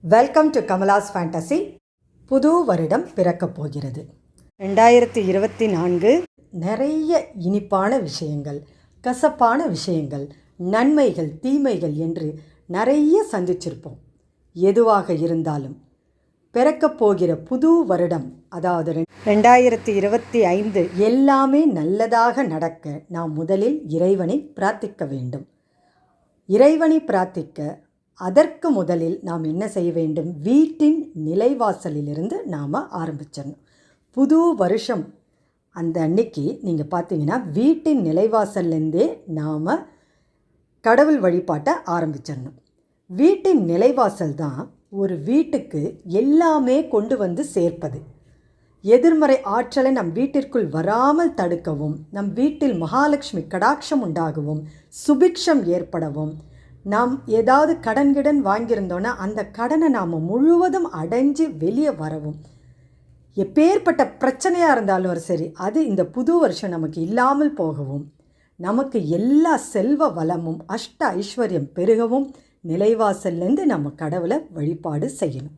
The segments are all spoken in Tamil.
வெல்கம் டு கமலாஸ் ஃபேண்டசி புது வருடம் பிறக்கப் போகிறது. ரெண்டாயிரத்தி இருபத்தி நான்கு நிறைய இனிப்பான விஷயங்கள் கசப்பான விஷயங்கள் நன்மைகள் தீமைகள் என்று நிறைய சந்திச்சிருப்போம். எதுவாக இருந்தாலும் பிறக்கப் போகிற புது வருடம். அதாவது ரெண்டாயிரத்தி இருபத்தி ஐந்து எல்லாமே நல்லதாக நடக்க நாம் முதலில் இறைவனை பிரார்த்திக்க வேண்டும். இறைவனை பிரார்த்திக்க அதற்கு முதலில் நாம் என்ன செய்ய வேண்டும்? வீட்டின் நிலைவாசலிலிருந்து நாம் ஆரம்பிச்சிடணும். புது வருஷம் அந்த அன்னைக்கு நீங்கள் பார்த்தீங்கன்னா வீட்டின் நிலைவாசல்லேருந்தே நாம் கடவுள் வழிபாட்டை ஆரம்பிச்சிடணும். வீட்டின் நிலைவாசல் தான் ஒரு வீட்டுக்கு எல்லாமே கொண்டு வந்து சேர்ப்பது. எதிர்மறை ஆற்றலை நம் வீட்டிற்குள் வராமல் தடுக்கவும் நம் வீட்டில் மகாலட்சுமி கடாட்சம் உண்டாகவும் சுபிக்ஷம் ஏற்படவும் நாம் ஏதாவது கடன் கிடன் வாங்கியிருந்தோன்னா அந்த கடனை நாம் முழுவதும் அடைஞ்சு வெளியே வரவும். எப்பேற்பட்ட பிரச்சனையாக இருந்தாலும் சரி அது இந்த புது வருஷம் நமக்கு இல்லாமல் போகவும் நமக்கு எல்லா செல்வ வளமும் அஷ்ட ஐஸ்வர்யம் பெருகவும் நிலைவாசல்லேருந்து நம்ம கடவுளை வழிபாடு செய்யணும்.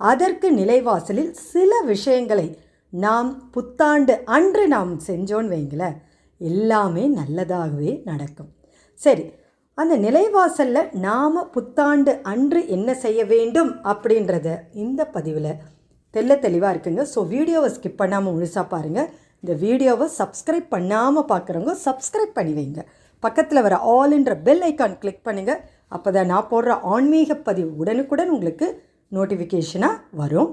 அதற்கு நிலைவாசலில் சில விஷயங்களை நாம் புத்தாண்டு அன்று நாம் செஞ்சோன்னு வைங்களேன் எல்லாமே நல்லதாகவே நடக்கும். சரி அந்த நிலைவாசலில் நாம் புத்தாண்டு அன்று என்ன செய்ய வேண்டும் அப்படின்றத இந்த பதிவில் தெள்ள தெளிவாக இருக்குங்க. ஸோ வீடியோவை ஸ்கிப் பண்ணாமல் முழுசாக பாருங்கள் இந்த வீடியோவை சப்ஸ்கிரைப் பண்ணாமல் பார்க்குறவங்க சப்ஸ்கிரைப் பண்ணி வைங்க. பக்கத்தில் வர ஆல்ன்ற பெல் ஐக்கான் கிளிக் பண்ணுங்கள் அப்போ தான் நான் போடுற ஆன்மீக பதிவு உடனுக்குடன் உங்களுக்கு நோட்டிஃபிகேஷனாக வரும்.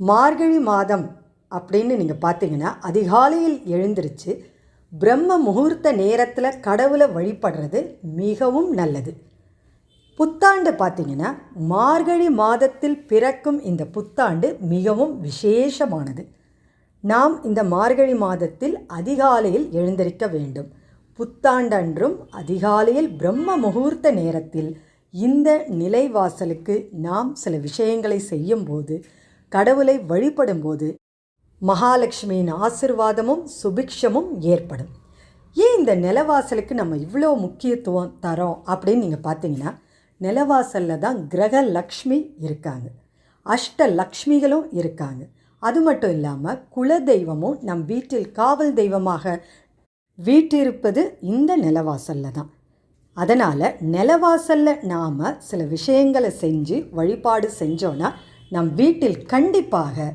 மார்கழி மாதம் அப்படின்னு நீங்கள் பார்த்தீங்கன்னா அதிகாலையில் எழுந்திருச்சு பிரம்ம முகூர்த்த நேரத்தில் கடவுளை வழிபடுறது மிகவும் நல்லது. புத்தாண்டு பார்த்தீங்கன்னா மார்கழி மாதத்தில் பிறக்கும் இந்த புத்தாண்டு மிகவும் விசேஷமானது. நாம் இந்த மார்கழி மாதத்தில் அதிகாலையில் எழுந்திருக்க வேண்டும். புத்தாண்டன்றும் அதிகாலையில் பிரம்ம முகூர்த்த நேரத்தில் இந்த நிலைவாசலுக்கு நாம் சில விஷயங்களை செய்யும்போது கடவுளை வழிபடும்போது மகாலட்சுமியின் ஆசிர்வாதமும் சுபிக்ஷமும் ஏற்படும். ஏன் இந்த நிலவாசலுக்கு நம்ம இவ்வளோ முக்கியத்துவம் தரோம் அப்படின்னு நீங்கள் பார்த்தீங்கன்னா நிலவாசலில் தான் கிரக லக்ஷ்மி இருக்காங்க. அஷ்ட லக்ஷ்மிகளும் இருக்காங்க. அது மட்டும் இல்லாமல் குல தெய்வமும் நம் வீட்டில் காவல் தெய்வமாக வீட்டிருப்பது இந்த நிலவாசலில் தான். அதனால் நிலவாசலில் நாம் சில விஷயங்களை செஞ்சு வழிபாடு செஞ்சோன்னா நம் வீட்டில் கண்டிப்பாக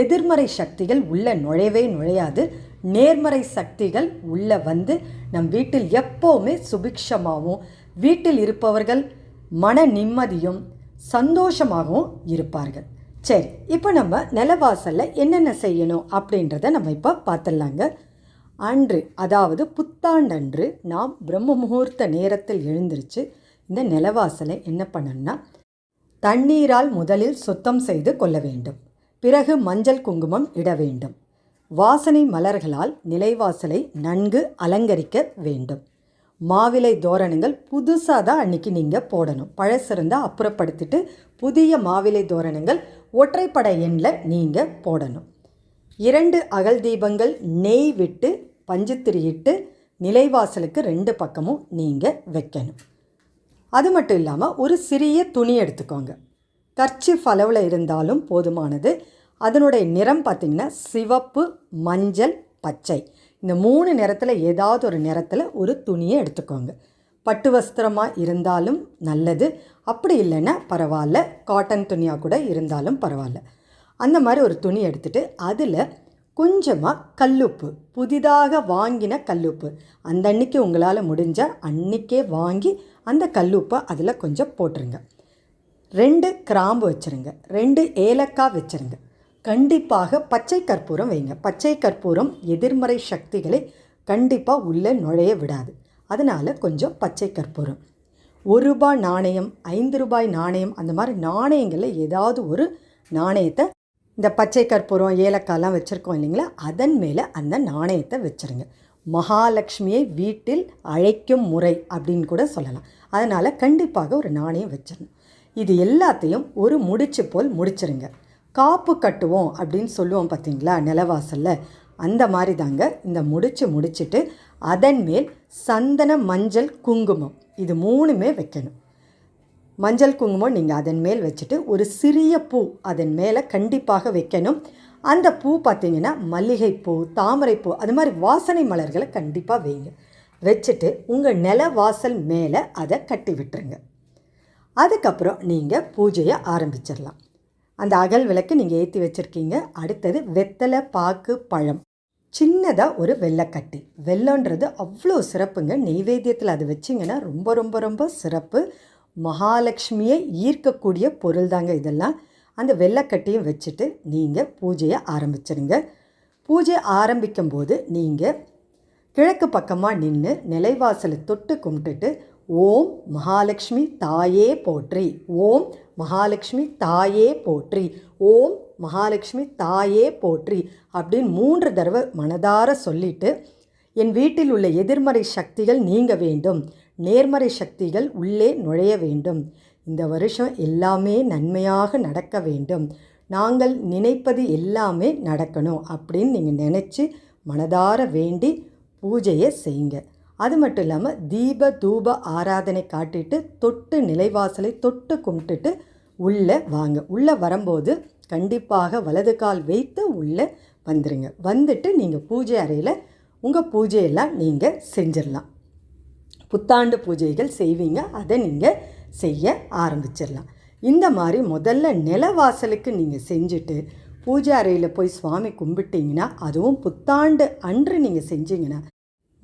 எதிர்மறை சக்திகள் உள்ளே நுழையவே நுழையாது. நேர்மறை சக்திகள் உள்ள வந்து நம் வீட்டில் எப்போவுமே சுபிக்ஷமாகவும் வீட்டில் இருப்பவர்கள் மன நிம்மதியும் சந்தோஷமாகவும் இருப்பார்கள். சரி இப்போ நம்ம நிலவாசலில் என்னென்ன செய்யணும் அப்படின்றத நம்ம இப்போ பார்த்துடலாங்க அன்று அதாவது புத்தாண்டன்று நாம் பிரம்ம முகூர்த்த நேரத்தில் எழுந்திருச்சு இந்த நிலவாசலை என்ன பண்ணணும்னா தண்ணீரால் முதலில் சுத்தம் செய்து கொள்ள வேண்டும். பிறகு மஞ்சள் குங்குமம் இட வேண்டும். வாசனை மலர்களால் நிலைவாசலை நன்கு அலங்கரிக்க வேண்டும். மாவிலை தோரணங்கள் புதுசாக தான் அன்றைக்கி நீங்கள் போடணும். பழசிருந்தால் அப்புறப்படுத்திட்டு புதிய மாவிலை தோரணங்கள் ஒற்றைப்படை எண்ணில் நீங்கள் போடணும். இரண்டு அகல் தீபங்கள் நெய் விட்டு பஞ்சுத்திரியிட்டு நிலைவாசலுக்கு ரெண்டு பக்கமும் நீங்கள் வைக்கணும். அது மட்டும் இல்லாமல் ஒரு சிறிய துணி எடுத்துக்கோங்க. கர்ச்சிஃப் அளவில் இருந்தாலும் போதுமானது. அதனுடைய நிறம் பார்த்திங்கன்னா சிவப்பு மஞ்சள் பச்சை. இந்த மூணு நிறத்தில் ஏதாவது ஒரு நிறத்தில் ஒரு துணியை எடுத்துக்கோங்க. பட்டு வஸ்திரமாக இருந்தாலும் நல்லது. அப்படி இல்லைன்னா பரவாயில்ல. காட்டன் துணியாக கூட இருந்தாலும் பரவாயில்ல. அந்த மாதிரி ஒரு துணி எடுத்துகிட்டு அதில் கொஞ்சமாக கல்லுப்பு புதிதாக வாங்கின கல்லுப்பு. அந்த அன்னைக்கு உங்களால் முடிஞ்ச அன்னைக்கே வாங்கி அந்த கல்லுப்பை அதில் கொஞ்சம் போட்டுருங்க. ரெண்டு கிராம்பு வச்சுருங்க. ரெண்டு ஏலக்காய் வச்சுருங்க. கண்டிப்பாக பச்சை கற்பூரம் வைங்க. பச்சை கற்பூரம் எதிர்மறை சக்திகளை கண்டிப்பாக உள்ளே நுழைய விடாது. அதனால் கொஞ்சம் பச்சை கற்பூரம். ஒரு ரூபாய் நாணயம் ஐந்து ரூபாய் நாணயம் அந்த மாதிரி நாணயங்களில் ஏதாவது ஒரு நாணயத்தை இந்த பச்சை கற்பூரம் ஏலக்காயெலாம் வச்சுருக்கோம் இல்லைங்களா? அதன் மேலே அந்த நாணயத்தை வச்சுருங்க. மகாலட்சுமியை வீட்டில் அழைக்கும் முறை அப்படின்னு கூட சொல்லலாம். அதனால் கண்டிப்பாக ஒரு நாணயம் வச்சிடணும். இது எல்லாத்தையும் ஒரு முடிச்சு போல் முடிச்சிருங்க. காப்பு கட்டுவோம் அப்படின்னு சொல்லுவோம் பார்த்தீங்களா நிலவாசலில். அந்த மாதிரி தாங்க இந்த முடிச்சு முடிச்சிட்டு அதன் மேல் சந்தன மஞ்சள் குங்குமம் இது மூணுமே வைக்கணும். மஞ்சள் குங்குமம் நீங்கள் அதன் மேல் வச்சுட்டு ஒரு சிறிய பூ அதன் மேலே கண்டிப்பாக வைக்கணும். அந்த பூ பார்த்தீங்கன்னா மல்லிகைப்பூ தாமரைப்பூ அது மாதிரி வாசனை மலர்களை கண்டிப்பாக வைங்க. வச்சுட்டு உங்கள் நில வாசல் மேலே அதை கட்டி விட்டுருங்க. அதுக்கப்புறம் நீங்கள் பூஜையை ஆரம்பிச்சிடலாம். அந்த அகல் விளக்கு நீங்கள் ஏற்றி வச்சுருக்கீங்க. அடுத்தது வெத்தலை பாக்கு பழம். சின்னதாக ஒரு வெள்ளைக்கட்டி. வெள்ளன்றது அவ்வளோ சிறப்புங்க. நெய்வேத்தியத்தில் அது வச்சிங்கன்னா ரொம்ப ரொம்ப ரொம்ப சிறப்பு. மகாலட்சுமியை ஈர்க்கக்கூடிய பொருள் தாங்க இதெல்லாம். அந்த வெள்ளைக்கட்டியும் வச்சுட்டு நீங்கள் பூஜையை ஆரம்பிச்சிடுங்க பூஜை ஆரம்பிக்கும் போது நீங்கள் கிழக்கு பக்கமாக நின்று நிலைவாசலை தொட்டு கும்பிட்டுட்டு ஓம் மகாலட்சுமி தாயே போற்றி ஓம் மகாலட்சுமி தாயே போற்றி ஓம் மகாலட்சுமி தாயே போற்றி அப்படின்னு மூன்று தடவை மனதார சொல்லிட்டு என் வீட்டில் உள்ள எதிர்மறை சக்திகள் நீங்க வேண்டும். நேர்மறை சக்திகள் உள்ளே நுழைய வேண்டும். இந்த வருஷம் எல்லாமே நன்மையாக நடக்க வேண்டும். நாங்கள் நினைப்பது எல்லாமே நடக்கணும் அப்படின்னு நீங்கள் நினச்சி மனதார வேண்டி பூஜையை செய்யுங்க. அது மட்டும் இல்லாமல் தீப தூப ஆராதனை காட்டிட்டு தொட்டு நிலைவாசலை தொட்டு கும்பிட்டுட்டு உள்ளே வாங்க. உள்ளே வரும்போது கண்டிப்பாக வலது கால் வைத்து உள்ளே வந்துடுங்க வந்துட்டு நீங்கள் பூஜை அறையில் உங்கள் பூஜையெல்லாம் நீங்கள் செஞ்சிடலாம் புத்தாண்டு பூஜைகள் செய்வீங்க அதை நீங்கள் செய்ய ஆரம்பிச்சிடலாம். இந்த மாதிரி முதல்ல நிலவாசலுக்கு நீங்கள் செஞ்சுட்டு பூஜை அறையில் போய் சுவாமி கும்பிட்டீங்கன்னா அதுவும் புத்தாண்டு அன்று நீங்கள் செஞ்சீங்கன்னா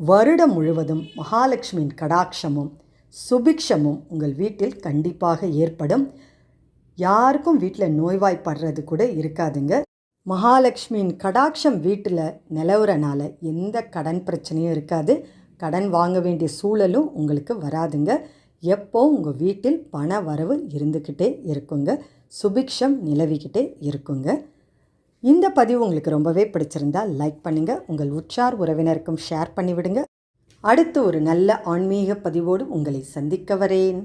வருடம் முழுவதும் மகாலட்சுமியின் கடாட்சமும் சுபிக்ஷமும் உங்கள் வீட்டில் கண்டிப்பாக ஏற்படும். யாருக்கும் வீட்டில் நோய்வாய்ப்படுறது கூட இருக்காதுங்க. மகாலட்சுமியின் கடாட்சம் வீட்டில் நிலவுறனால எந்த கடன் பிரச்சனையும் இருக்காது. கடன் வாங்க வேண்டிய சூழலும் உங்களுக்கு வராதுங்க. எப்போ உங்கள் வீட்டில் பண வரவு இருந்துக்கிட்டே இருக்குங்க. சுபிக்ஷம் நிலவிக்கிட்டே இருக்குங்க. இந்த பதிவு உங்களுக்கு ரொம்பவே பிடிச்சிருந்தா லைக் பண்ணுங்கள் உங்கள் உற்றார் உறவினருக்கும் ஷேர் பண்ணிவிடுங்க. அடுத்து ஒரு நல்ல ஆன்மீக பதிவோடு உங்களை சந்திக்க வரேன்.